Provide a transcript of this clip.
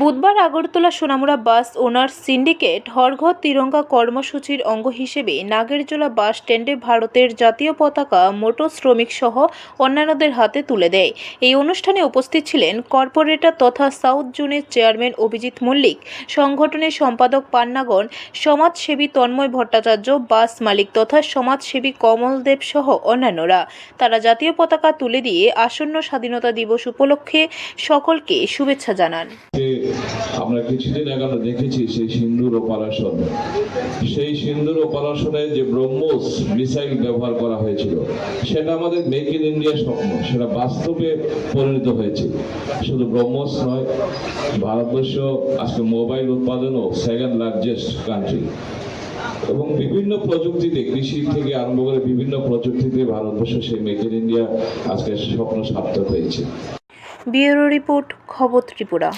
বুধবার Agartala Sonamura bus owners syndicate Har Ghar Tiranga কর্মসূচির অঙ্গ হিসেবে নাগেরজোলা বাস স্ট্যান্ডে ভারতের জাতীয় পতাকা মোটর শ্রমিক সহ অন্যান্যদের হাতে তুলে দেয়। এই অনুষ্ঠানে উপস্থিত ছিলেন কর্পোরেটর তথা সাউথ জোনের চেয়ারম্যান অভিজিৎ মল্লিক, সংগঠনের সম্পাদক পান্নাগণ, সমাজসেবী তন্ময় ভট্টাচার্য, বাস মালিক তথা সমাজসেবী কমল দেব সহ অন্যান্যরা। তারা জাতীয় পতাকা তুলে দিয়ে আসন্ন স্বাধীনতা দিবস উপলক্ষে সকলকে শুভেচ্ছা জানান। আমরা কিছুদিন আমরা দেখেছি সেই সিন্দুর অপারেশন সেই সিন্দুর অপারেশনে যে ব্রহ্মোস মিসাইল ব্যবহার করা হয়েছিল, সেটা আমাদের মেক ইন ইন্ডিয়া স্বপ্ন সেটা বাস্তবে পরিণত হয়েছে। শুধু ব্রহ্মোস নয়, ভারতবর্ষ, আজকে মোবাইল উৎপাদনও সেকেন্ড লার্জেস্ট কান্ট্রি এবং বিভিন্ন প্রযুক্তিতে, কৃষি থেকে আরম্ভ করে বিভিন্ন প্রযুক্তিতে ভারতবর্ষ সেই মেক ইন ইন্ডিয়া আজকে স্বপ্ন সার্থক হয়েছে। ব্যুরো রিপোর্ট, খবর ত্রিপুরা।